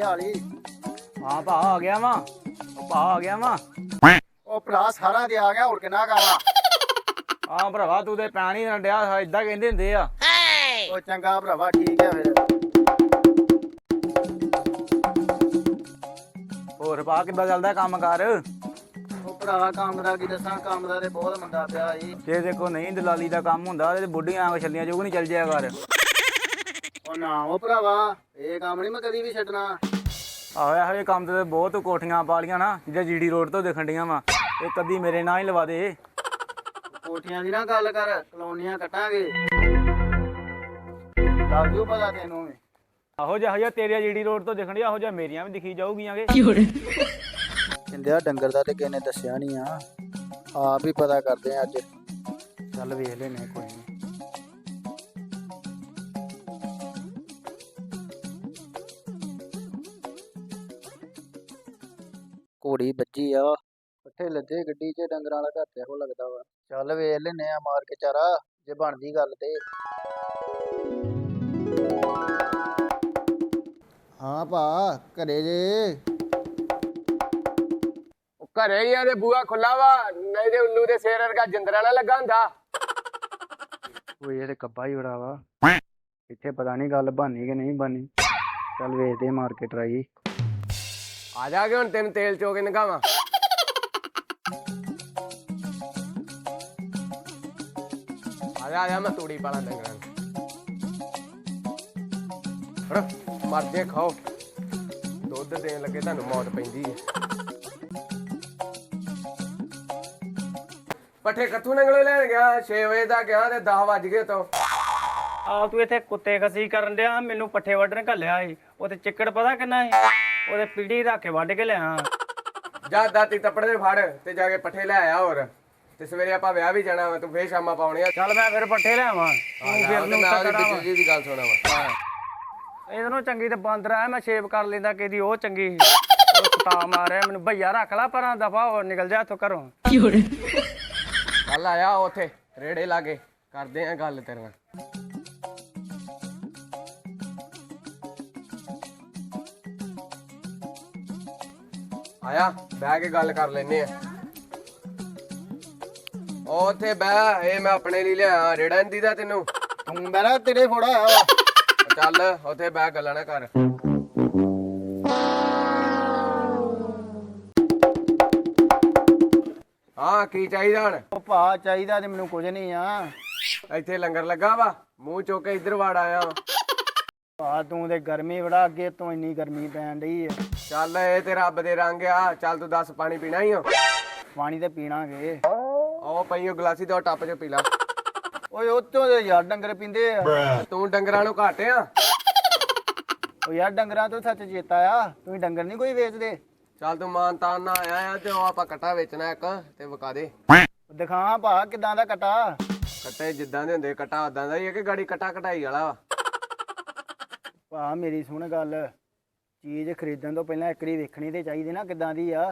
ਕੀ ਹਾਲ ਈ ਹਾਂ ਭਾ ਆ ਗਿਆ ਵਾ। ਭਾ ਆ ਗਿਆ ਵਾ। ਉਹ ਭਰਾ ਸਾਰਾ ਦੇ ਆ ਗਿਆ ਹੋਰ ਕਿੰਨਾ ਕਾਵਾ ਹਾਂ ਭਰਾਵਾ ਤੂੰ ਤੇ ਪੈਣੀ ਨਾ ਡਿਆ ਇਦਾਂ ਕਹਿੰਦੇ ਹੁੰਦੇ ਆ। ਉਹ ਚੰਗਾ ਭਰਾਵਾ ਠੀਕ ਹੈ ਫਿਰ। ਹੋਰ ਭਾ ਕਿੱਦਾਂ ਚੱਲਦਾ ਕੰਮ ਕਰ? ਉਹ ਭਰਾਵਾ ਕੰਮ ਦਾ ਕੀ ਦੱਸਾਂ ਕੰਮ ਦਾ ਤੇ ਬਹੁਤ ਮੰਦਾ ਪਿਆ ਈ ਜੇ ਦੇਖੋ ਨਹੀਂ ਦਲਾਲੀ ਦਾ ਕੰਮ ਹੁੰਦਾ ਤੇ ਬੁੱਢੀਆਂ ਛੱਲੀਆਂ ਚੋਗ ਨਹੀਂ ਚੱਲ ਜਾਇਆ ਕਰ। ਉਹ ਨਾ ਉਹ ਭਰਾਵਾ ਇਹ ਕੰਮ ਨਹੀਂ ਮੈਂ ਕਦੀ ਵੀ ਛੱਡਣਾ। ਆਹੋ ਇਹੋ ਜਿਹੇ ਕੰਮ ਤੇ ਬਹੁਤ ਕੋਠੀਆਂ ਪਾਲੀਆਂ ਨਾ ਜਿਹੜਾ ਜੀਡੀ ਰੋਡ ਤੋਂ ਦੇਖਣ ਡੀਆਂ ਵਾ। ਇਹ ਕਦੀ ਮੇਰੇ ਨਾਂ ਹੀ ਲਵਾ ਦੇ। ਕੋਠੀਆਂ ਦੀ ਨਾ ਗੱਲ ਕਰ ਕਲੋਨੀਆਂ ਕੱਟਾਂਗੇ। ਲੱਗ ਜੂ ਪਤਾ ਤੈਨੂੰ ਵੀ। ਆਹੋ ਜਿਹਾ ਜਿਹਾ ਤੇਰੀਆਂ ਜੀਡੀ ਰੋਡ ਤੋਂ ਦੇਖਣ ਡਿਆ ਆਹੋ ਜਿਹਾ ਮੇਰੀਆਂ ਵੀ ਦਿਖੀ ਜਾਊਗੀਆਂਗੇ ਕਹਿੰਦੇ ਆ ਡੰਗਰ ਦਾ ਤੇ ਕਿਸੇ ਨੇ ਦੱਸਿਆ ਨਹੀਂ ਆ। ਆਪ ਹੀ ਪਤਾ ਕਰਦੇ ਆ ਅੱਜ। ਚੱਲ ਵੇਖ ਲੈਨੇ ਕੋਈ। ਘੋੜੀ ਵੱਜੀ ਆ। ਪੱਠੇ ਲੱਦੇ ਗੱਡੀ 'ਚ ਡੰਗਰਾਂ ਵਾਲਾ ਘਰ ਤੇ ਇਹੋ ਲੱਗਦਾ ਵਾ। ਚੱਲ ਵੇਖ ਲੈਨੇ ਆ ਮਾਰ ਕੇ ਚਾਰਾ ਜੇ ਬਣਦੀ ਗੱਲ ਤੇ। ਹਾਂ ਭਾ ਘਰੇ ਜੇ। ਉਹ ਘਰੇ ਹੀ ਆ ਤੇ ਬੂਆ ਖੁੱਲਾ ਵਾ ਨਹੀਂ ਤੇ ਉੱਲੂ ਦੇ ਸਿਰ ਵਰਗਾ ਜਿੰਦਰਾ ਨਾ ਲੱਗਾ ਹੁੰਦਾ। ਉਹ ਇਹ ਤੇ ਕੱਬਾ ਹੀ ਬੜਾ ਵਾ। ਇੱਥੇ ਪਤਾ ਨਹੀਂ ਗੱਲ ਬਾਨੀ ਕਿ ਨਹੀਂ ਬਾਨੀ ਚੱਲ ਵੇਖਦੇ ਮਾਰ ਕੇ ਟਰਾਈ ਆ ਜਾ ਕੇ ਹੁਣ ਤੈਨੂੰ ਤੇਲ ਚੋ ਕੇ ਨਗਾਵਾਂ। ਆ ਜਾ ਆ ਜਾ ਮੈਂ ਤੂੜੀ ਪਾਲਾਂ ਡੰਗਰਾਂ ਨੂੰ। ਫੜੋ, ਮਰ ਜੇ ਖਾਓ। ਦੁੱਧ ਦੇਣ ਲੱਗੇ ਤੁਹਾਨੂੰ ਮੌਤ ਪੈਂਦੀ ਹੈ। ਪੱਠੇ ਕੱਥੂ ਨੰਗਲੇ ਲੈਣ ਗਿਆ 6 ਵਜੇ ਦਾ ਗਿਆ ਤੇ 10 ਵੱਜ ਗਏ ਤੋਂ ਆ ਤੂੰ ਇੱਥੇ ਕੁੱਤੇ ਖਸੀ ਕਰਨ ਡਿਆ ਮੈਨੂੰ ਪੱਠੇ ਵੱਢਣ ਘੱਲਿਆ ਸੀ ਉਹ ਤੇ ਚਿੱਕੜ ਪਤਾ ਕਿੰਨਾ ਸੀ ਉਹਦੇ ਪੀੜੀ ਰੱਖ ਕੇ ਵੱਢ ਕੇ ਲਿਆ ਜਾ ਦਾਤੀ ਤੱਪੜ ਦੇ ਫੜ ਤੇ ਜਾ ਕੇ ਪੱਠੇ ਲੈ ਆਇਆ ਹੋਰ। ਤੇ ਸਵੇਰੇ ਆਪਾਂ ਵਿਆਹ ਵੀ ਜਾਣਾ ਵਾ ਤੂੰ ਫੇਰ ਸ਼ਾਮਾਂ ਪਾਉਣੇ ਆ ਚੱਲ ਮੈਂ ਫਿਰ ਪੱਠੇ ਲਿਆਵਾਂ ਤੂੰ ਫਿਰ ਨੂੰ ਵਾ। ਬਿਜਲੀ ਦੀ ਗੱਲ ਸੁਣਾ ਵਾ ਇਹਦੇ ਨੂੰ ਚੰਗੀ ਤੇ ਬਾਂਦਰ ਆ ਮੈਂ ਸ਼ੇਪ ਕਰ ਲੈਂਦਾ ਕਿਹਦੀ ਉਹ ਚੰਗੀ ਸੀ। ਸਤਾ ਮਾਰਿਆ ਮੈਨੂੰ ਭਈਆ ਰੱਖ ਲਾ ਪਰਾਂ ਦਫਾ ਹੋ ਨਿਕਲ ਜਾ ਇੱਥੋਂ ਘਰੋਂ। ਕੱਲ ਆਇਆ ਉੱਥੇ ਰੇੜੇ ਲਾਗੇ। ਕਰਦੇ ਆ ਗੱਲ ਤੇਰੇ ਨਾਲ। ਆਇਆ ਬਹਿ ਕੇ ਗੱਲ ਕਰ ਲੈਨੇ ਆ। ਉਹ ਉੱਥੇ ਬਹਿ ਇਹ ਮੈਂ ਆਪਣੇ ਲਈ ਲਿਆ ਰੇੜਾ ਨਹੀਂ ਦੀਦਾ ਤੈਨੂੰ। ਤੂੰ ਮੇਰਾ ਤੇਰੇ ਫੋੜਾ ਆ। ਵਾ ਚੱਲ ਉੱਥੇ ਬਹਿ ਗੱਲਾਂ ਨਾ ਕਰ। ਹਾਂ ਕੀ ਚਾਹੀਦਾ ਹੁਣ? ਉਹ ਭਾ ਚਾਹੀਦਾ ਤੇ ਮੈਨੂੰ ਕੁਝ ਨਹੀਂ ਆ। ਇੱਥੇ ਲੰਗਰ ਲੱਗਾ ਵਾ ਮੂੰਹ ਚੁੱਕ ਕੇ ਇੱਧਰ ਵੜ ਆਇਆ। ਭਾ ਤੂੰ ਤੇ ਗਰਮੀ ਬੜਾ ਅੱਗੇ ਤੋਂ ਇੰਨੀ ਗਰਮੀ ਪੈਣ ਡਈ ਆ ਚੱਲ ਇਹ ਤੇ ਰੱਬ ਦੇ ਰੰਗ ਆ ਚੱਲ ਤੂੰ ਦੱਸ ਪਾਣੀ ਪੀਣਾ ਹੀ ਹੋ ਪਾਣੀ ਤੇ ਪੀਣਾਗੇ। ਉਹ ਪਈ ਉਹ ਗਲਾਸੀ ਤੇ ਉਹ ਟੱਪ 'ਚ ਪੀ ਲਾ। ਓਏ ਉੱਤੋਂ ਦੇ ਯਾਰ ਡੰਗਰ ਪੀਂਦੇ ਆ। ਤੂੰ ਡੰਗਰਾਂ ਨੂੰ ਘਾਟ ਆ। ਉਹ ਯਾਰ ਡੰਗਰਾਂ ਤੋਂ ਸੱਚ ਚੇਤਾ ਆ ਤੂੰ ਡੰਗਰ ਨਹੀਂ ਕੋਈ ਵੇਚਦੇ। ਚੱਲ ਤੂੰ ਮਾਨ ਤਾਨ ਨਾ ਆਇਆ ਆ ਤੇ ਉਹ ਆਪਾਂ ਕਟਾ ਵੇਚਣਾ ਇੱਕ ਤੇ ਵਿਕਾ ਦੇ। ਦਿਖਾ ਭਾ ਕਿਦਾਂ ਦਾ ਕਟਾ। ਕੱਟੇ ਜਿੱਦਾਂ ਦੇ ਹੁੰਦੇ ਕਟਾ ਉਦਾਂ ਦਾ ਹੀ ਹੈ ਕਿ ਗਾੜੀ ਕਟਾ ਕਟਾਈ ਵਾਲਾ ਵਾ। ਭਾ ਮੇਰੀ ਸੁਣ ਗੱਲ। ਚੀਜ਼ ਖਰੀਦਣ ਤੋਂ ਪਹਿਲਾਂ ਇੱਕੜੀ ਵੇਖਣੀ ਤੇ ਚਾਹੀਦੀ ਨਾ ਕਿਦਾਂ ਦੀ ਆ।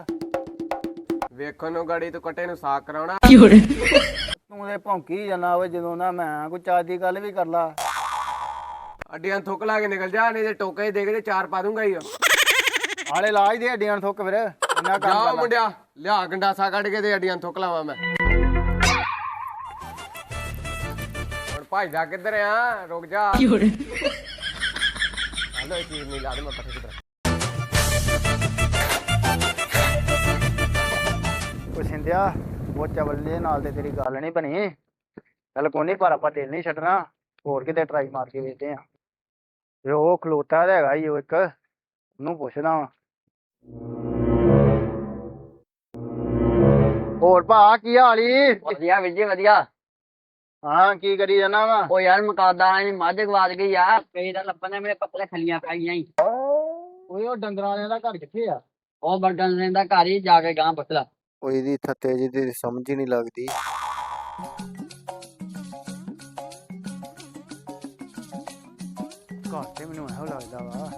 ਵੇਖਣ ਨੂੰ ਗਾੜੀ ਤੂੰ ਕਟੇ ਨੂੰ ਸਾਕ ਕਰਾਉਣਾ। ਤੂੰ ਤੇ ਭੌਂਕੀ ਜਾਂਦਾ ਓਏ ਜਦੋਂ ਨਾ ਮੈਂ ਕੋਈ ਚਾਹ ਦੀ ਗੱਲ ਵੀ ਕਰ ਲਾ। ਅੱਡੀਆਂ ਥੁੱਕ ਲਾ ਕੇ ਨਿਕਲ ਜਾ ਨਹੀਂ ਤੇ ਟੋਕੇ ਦੇ ਕੇ ਤੇ ਚਾਰ ਪਾ ਦੂੰਗਾ ਹੀ। ਹਾਲੇ ਲਾ ਹੀ ਦੇ ਹੱਡੀਆਂ ਨੂੰ ਥੁੱਕ ਫਿਰ ਇੰਨਾ ਕੰਮ ਜਾ ਕਰ ਲਾ। ਮੁੰਡਿਆ ਲਿਆ ਗੰਡਾਸਾ ਕੱਢ ਕੇ ਤੇ ਅੱਡੀਆਂ ਥੁੱਕ ਲਾਵਾਂ ਮੈਂ। ਹੁਣ ਭਾਈਦਾ ਕਿੱਧਰ ਆ? ਰੁਕ ਜਾ। ਦੇ ਮੈਂ ਪੱਠੇ ਕਿੱਧਰ ਉਹ ਸਿੰਧਿਆ ਉਹ ਚਵਲ ਨਾਲ ਤੇ ਤੇਰੀ ਗੱਲ ਨਹੀਂ ਬਣੀ। ਚੱਲ ਕੋਈ ਨਹੀਂ ਪਰ ਆਪਾਂ ਦਿਲ ਨਹੀਂ ਛੱਡਣਾ। ਹੋਰ ਕਿਤੇ ਟਰਾਈ ਮਾਰ ਕੇ ਵੇਖਦੇ ਆ ਤੇ ਉਹ ਖਲੋਤਾ ਤਾਂ ਹੈਗਾ ਹੀ ਉਹ ਇੱਕ ਉਹਨੂੰ ਪੁੱਛਦਾ ਵਾਂ। ਹੋਰ ਭਾ ਕੀ ਹਾਲ ਈ? ਵਧੀਆ ਵੀਰ ਜੀ ਵਧੀਆ। ਹਾਂ ਕੀ ਕਰੀ ਜਾਣਾ ਵਾ? ਉਹ ਯਾਰ ਮਕਾਦਾ ਨੇ ਮੱਝ ਗਵਾਚ ਗਈ ਆ। ਕਈ ਦਾ ਲੱਭਣ ਨੇ ਮੇਰੇ ਪੱਤਰੇ ਖਲੀਆਂ ਪੈ ਗਈਆਂ ਈ ਓਏ ਉਹ ਡੰਗਰਾਂ ਵਾਲਿਆਂ ਦਾ ਘਰ ਕਿੱਥੇ ਆ? ਉਹ ਬਰਗਨ ਨੇ ਦਾ ਘਰ ਹੀ ਜਾ ਕੇ ਗਾਂ ਪੁੱਛਲਾ ਉਹ ਇਹਦੀ ਥੱਤੇ ਜੀ ਦੀ ਸਮਝ ਹੀ ਨਹੀਂ ਲੱਗਦੀ। ਘਰ ਤੇ ਮੈਨੂੰ ਇਹੋ ਲੱਗਦਾ ਵਾ।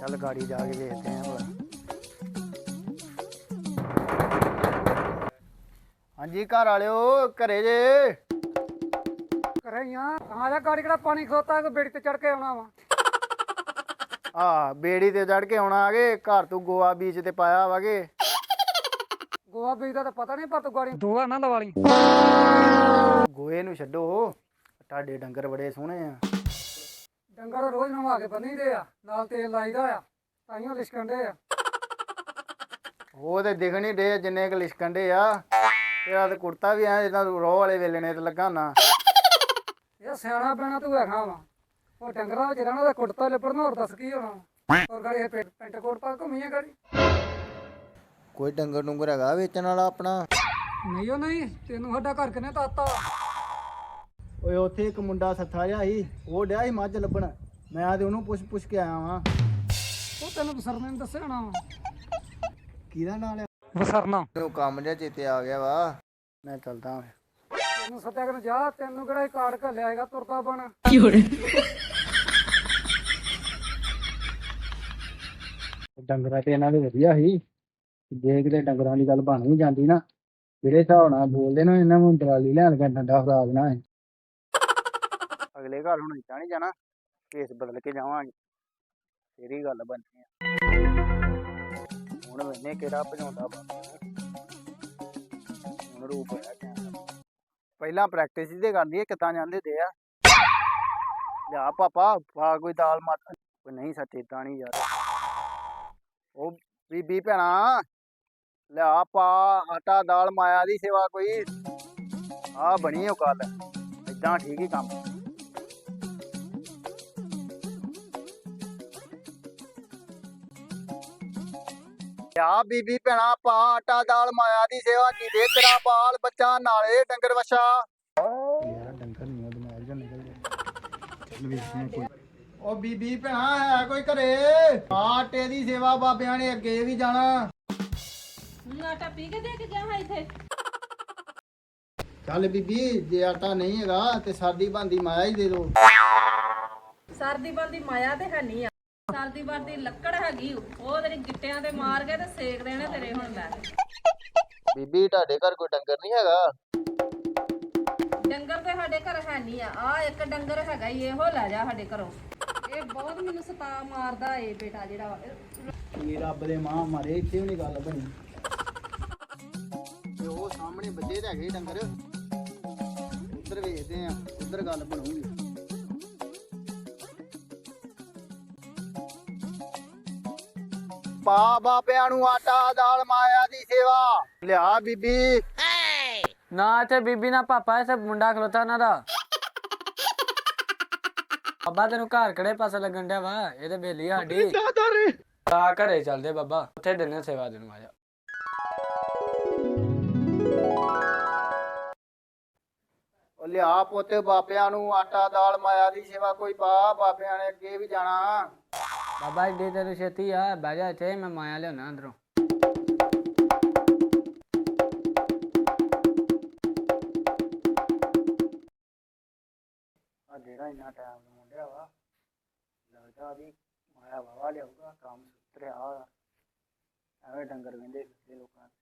ਚੱਲ ਗਾੜੀ ਜਾ ਕੇ ਵੇਖਦੇ ਆਂ ਭਲਾ। ਹਾਂਜੀ ਘਰ ਵਾਲਿਓ ਘਰੇ ਜੇ। ਘਰੇ ਹੀ ਆ। ਆ ਜਾ ਗਾੜੀ ਕਿਹੜਾ ਪਾਣੀ ਖੋਤਾ ਕਿ ਬੇੜੀ ਤੇ ਚੜ ਕੇ ਆਉਣਾ ਵਾ। ਆ ਬੇੜੀ ਤੇ ਚੜ ਕੇ ਆਉਣਾ ਆਗੇ ਘਰ ਤੋਂ ਗੋਆ ਬੀਚ ਤੇ ਪਾਇਆ ਵਾਗੇ ਗੋਆ ਬੀਜ ਦਾ ਤਾਂ ਪਤਾ ਨਹੀਂ ਪਰ ਤੂੰ ਗਾੜੀ ਦੋਆ ਨਾ ਲਵਾ ਲਈ ਗੋਏ ਨੂੰ ਛੱਡੋ। ਤੁਹਾਡੇ ਡੰਗਰ ਬੜੇ ਸੋਹਣੇ ਆ। ਡੰਗਰ ਰੋਜ਼ ਨਵਾ ਕੇ ਬੰਨੀਦੇ ਆ ਨਾਲ ਤੇਲ ਲਾਈਦਾ ਆ ਤਾਈਓ ਲਿਸ਼ਕੰਡੇ ਆ। ਉਹ ਤੇ ਦਿਖ ਨਹੀਂ ਡੇ ਜਿੰਨੇ ਕੁ ਲਿਸ਼ਕੰਡੇ ਆ। ਤੇਰਾ ਤੇ ਕੁੜਤਾ ਵੀ ਐ ਜਿੱਦਾਂ ਰੋਹ ਵਾਲੇ ਵੇਲੇ ਨੇ ਤੇ ਲੱਗਾ ਨਾ ਇਹ ਸਿਆਣਾ ਪੈਣਾ ਤੂੰ ਹੈਗਾ ਵਾ ਉਹ ਡੰਗਰਾਂ ਵਿੱਚ ਰਹਿਣਾ ਦਾ ਕੁੜਤਾ ਲਿਪੜਨਾ ਹੋਰ ਦੱਸ ਕੀ ਹੋਣਾ। ਹੋਰ ਗਾੜੀ ਇਹ ਪੈਂਟ ਕੋਟ ਪਾ ਕੇ ਘੁੰਮੀਆਂ ਗਾੜੀ। ਕੋਈ ਡੰਗਰ ਡੁੰਗਰ ਹੈਗਾ ਵੇਚਣ ਵਾਲਾ ਆਪਣਾ? ਨਹੀਂ ਉਹ ਨਹੀਂ ਤੈਨੂੰ ਸਾਡਾ ਘਰ ਕਿਨੇ ਤਾਤਾ? ਓਏ ਉੱਥੇ ਇੱਕ ਮੁੰਡਾ ਸੱਥਾ ਜਿਹਾ ਸੀ ਉਹ ਡਿਆ ਸੀ ਮੱਝ ਲੱਭਣ। ਮੈਂ ਤੇ ਉਹਨੂੰ ਪੁੱਛ ਪੁੱਛ ਕੇ ਆਇਆ ਵਾਂ। ਉਹ ਤੈਨੂੰ ਬਸਰਨੇ ਨੇ ਦੱਸਿਆ ਹੋਣਾ ਵਾ। ਕਿਹਦਾ ਨਾਲ ਆ ਬਸਰਨਾ ਤੈਨੂੰ ਕੰਮ ਜਿਹਾ ਚੇਤੇ ਆ ਗਿਆ ਵਾ। ਮੈਂ ਚੱਲਦਾ ਹਾਂ। ਤੈਨੂੰ ਸੱਦਿਆ ਕਿ ਜਾ ਤੈਨੂੰ ਕਿਹੜਾ ਇਹ ਕਾਰਡ ਘੱਲਿਆ ਹੈਗਾ ਤੁਰਦਾ ਬਣ। ਡੰਗਰਾਂ ਤੇ ਇਹਨਾਂ ਦੇ ਵਧੀਆ ਸੀ। ਜੇ ਕਿਤੇ ਡੰਗਰਾਂ ਦੀ ਗੱਲ ਬਣ ਵੀ ਜਾਂਦੀ ਨਾ ਜਿਹੜੇ ਹਿਸਾਬ ਨਾਲ ਬੋਲਦੇ ਨਾ ਇਹਨਾਂ ਨੂੰ ਦਲਾਲੀ ਲੈਣ ਕੇ ਡੰਡਾ ਫਰਾ ਦੇਣਾ ਹੈ। ਅਗਲੇ ਘਰ ਹੁਣ ਇੱਦਾਂ ਨਹੀਂ ਜਾਣਾ ਕੇਸ ਬਦਲ ਕੇ ਜਾਵਾਂਗੇ। ਤੇਰੀ ਗੱਲ ਬਣਨੀ ਆ। ਹੁਣ ਮੈਨੇ ਕਿਹੜਾ ਭਜਾਉਂਦਾ ਹੁਣ ਰੂਪ ਹੋਇਆ ਕਹਿਣ ਪਹਿਲਾਂ ਪ੍ਰੈਕਟਿਸ ਦੇ ਕਰਦੀ ਹੈ ਕਿੱਦਾਂ ਜਾਂਦੇ ਤੇ ਆ। ਲਿਆ ਪਾਪਾ ਪਾ ਕੋਈ ਦਾਲ ਮੱਟ। ਕੋਈ ਨਹੀਂ ਸੱਚ ਏਦਾਂ ਨਹੀਂ ਯਾਰ। ਉਹ ਬੀਬੀ ਭੈਣਾ ਲਿਆ ਪਾ, ਆਟਾ, ਦਾਲ ਮਾਇਆ ਦੀ ਸੇਵਾ ਕੋਈ। ਆ ਬਣੀ ਉਹ ਕੱਲ ਇਦਾਂ ਠੀਕ ਹੀ ਕੰਮ। ਲਿਆ ਬੀਬੀ ਭੈਣਾ ਪਾ ਆਟਾ ਦਾਲ ਮਾਇਆ ਦੀ ਸੇਵਾ ਕੀ ਦੇ ਤੇਰਾ ਬਾਲ ਬੱਚਾ ਨਾਲੇ ਡੰਗਰ ਵਛਾ। ਯਾਰ ਡੰਗਰ ਨਹੀਂ ਉਹ ਦਿਮਾਗ ਜਾਂ ਨਿਕਲ ਗਿਆ। ਉਹ ਬੀਬੀ ਭੈਣਾ ਹੈ ਕੋਈ ਘਰੇ? ਆਟੇ ਦੀ ਸੇਵਾ ਬਾਬਿਆਂ ਨੇ ਅੱਗੇ ਵੀ ਜਾਣਾ। ਆਟਾ ਪੀ ਕੇ ਦੇ ਕੇ ਜਾਵਾਂ ਇੱਥੇ। ਚੱਲ ਬੀਬੀ ਜੇ ਆਟਾ ਨਹੀਂ ਹੈਗਾ ਤੇ ਸਾਦੀ ਬੰਦੀ ਮਾਇਆ ਹੀ ਦੇ ਦੋ। ਸਰਦੀ ਬੰਦੀ ਮਾਇਆ ਤੇ ਹੈ ਨਹੀਂ ਸਰਦੀ ਬੰਦੀ ਲੱਕੜ ਹੈਗੀ ਓ। ਉਹ ਤੇਰੀ ਗਿੱਟਿਆਂ ਤੇ ਮਾਰ ਕੇ ਤੇ ਸੇਕ ਦੇਣੇ ਤੇਰੇ ਹੁਣ ਮੈਂ ਬੀਬੀ ਤੁਹਾਡੇ ਘਰ ਕੋਈ ਡੰਗਰ ਨਹੀਂ ਹੈਗਾ? ਡੰਗਰ ਤੇ ਸਾਡੇ ਘਰ ਹੈ ਨਹੀਂ ਆ। ਆ ਇੱਕ ਡੰਗਰ ਹੈਗਾ ਈ ਇਹੋ ਲੈ ਜਾ ਸਾਡੇ ਘਰੋਂ। ਇਹ ਬਹੁਤ ਮੈਨੂੰ ਸਤਾ ਮਾਰਦਾ ਏ ਬੇਟਾ ਜਿਹੜਾ ਵਾ। ਇਹ ਰੱਬ ਦੇ ਮਾਂ ਮਾਰੇ ਇੱਥੇ ਵੀ ਨਹੀਂ ਗੱਲ ਬਣੀ। ਤੇ ਉਹ ਸਾਹਮਣੇ ਬੱਜੇ ਤੇ ਹੈਗੇ ਡੰਗਰ। ਉਧਰ ਵੇਖਦੇ ਆ ਉਧਰ ਗੱਲ ਬਣੂਗੀ। ਪਾ ਬਾਬਿਆਂ ਨੂੰ ਆਟਾ ਦਾਲ ਮਾਇਆ ਦੀ ਸੇਵਾ। ਲਿਆ ਬੀਬੀ। ਨਾ ਇੱਥੇ ਬੀਬੀ ਨਾ ਪਾਪਾ ਇੱਥੇ ਮੁੰਡਾ ਖਲੋਤਾ ਉਹਨਾਂ ਦਾ। ਬਾਬਾ ਤੈਨੂੰ ਘਰ ਕਿਹੜੇ ਪਾਸੇ ਲੱਗਣ ਡਿਆ ਵਾ? ਇਹ ਤੇ ਬੇਲੀ ਸਾਡੀ। ਆ ਘਰੇ ਚੱਲਦੇ ਬਾਬਾ। ਉੱਥੇ ਦਿਨੇ ਸੇਵਾ ਦੇਣ ਆ ਜਾ ਉਹ ਲਿਆ ਪੋਤੇ ਬਾਬਿਆਂ ਨੂੰ ਆਟਾ ਦਾਲ ਮਾਇਆ ਦੀ ਸੇਵਾ। ਕੋਈ ਪਾ ਬਾਬਿਆਂ ਨੇ ਅੱਗੇ ਵੀ ਜਾਣਾ। ਬਾਬਾ ਏਡੀ ਤੇਰੀ ਛੇਤੀ ਆ ਬਹਿ ਜਾ ਇੱਥੇ ਮੈਂ ਮਾਇਆ ਲਿਆਉਣਾ ਅੰਦਰੋਂ ਆ ਜਿਹੜਾ ਇੰਨਾ ਟਾਈਮ ਮੁੰਡਿਆ ਵਾ ਲੱਗਦਾ ਵੀ ਮਾਇਆ ਵਾਵਾ ਲਿਆਊਗਾ ਕੰਮ ਸੁਤਰਿਆ ਵਾ। ਐਵੇਂ ਡੰਗਰ ਵੰਦੇ ਲੋਕਾਂ ਦੇ।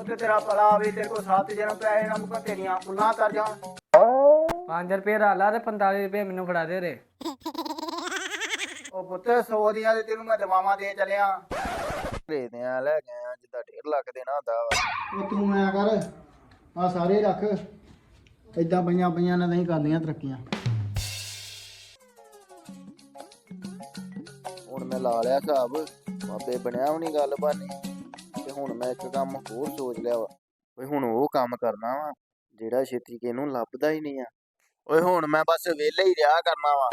ਉਹ ਤੇ ਤੇਰਾ ਭਲਾ ਵੀ ਤੇਰੇ ਕੋਲ ਸੱਤ ਜਨਮ ਪੈਸੇ ਨਾ ਮੁਕਾ ਤੇਰੀਆਂ ਫੁੱਲਾਂ ਕਰ ਜਾਣ। 5 ਰੁਪਏ ਰਾਲਾ ਤੇ 45 ਰੁਪਏ ਮੈਨੂੰ ਫੜਾ ਦੇ ਰੇ ਉਹ ਪੁੱਤ 100 ਦੀਆਂ ਤੇ ਤੈਨੂੰ ਮੈਂ ਦਵਾਵਾਂ ਦੇ ਚਲਿਆ। ਭੇਜਦੇ ਆ ਲੈ ਗਏ ਆ ਜਿੱਦਾਂ 1.5 ਲੱਖ ਦੇਣਾ ਹੁੰਦਾ ਵਾ। ਉਹ ਤੂੰ ਮੈਂ ਕਰ ਆ ਸਾਰੇ ਰੱਖ ਏਦਾਂ ਪਈਆਂ ਪਈਆਂ ਨੇ ਨਹੀਂ ਕਰਦੀਆਂ ਤਰੱਕੀਆਂ। ਹੁਣ ਮੈਂ ਲਾ ਲਿਆ ਹਿਸਾਬ ਬਾਬੇ ਬਣਿਆ ਵੀ ਨਹੀਂ ਗੱਲ ਬਾਨੀ। ਤੇ ਹੁਣ ਮੈਂ ਇੱਕ ਕੰਮ ਹੋਰ ਸੋਚ ਲਿਆ ਵਾ ਓਏ ਹੁਣ ਉਹ ਕੰਮ ਕਰਨਾ ਵਾ, ਜਿਹੜਾ ਛੇਤੀ ਕਿਨੂੰ ਲੱਭਦਾ ਹੀ ਨਹੀਂ ਆ। ਓਏ ਹੁਣ ਮੈਂ ਬਸ ਵਿਹਲੇ ਹੀ ਰਿਹਾ ਕਰਨਾ ਵਾ।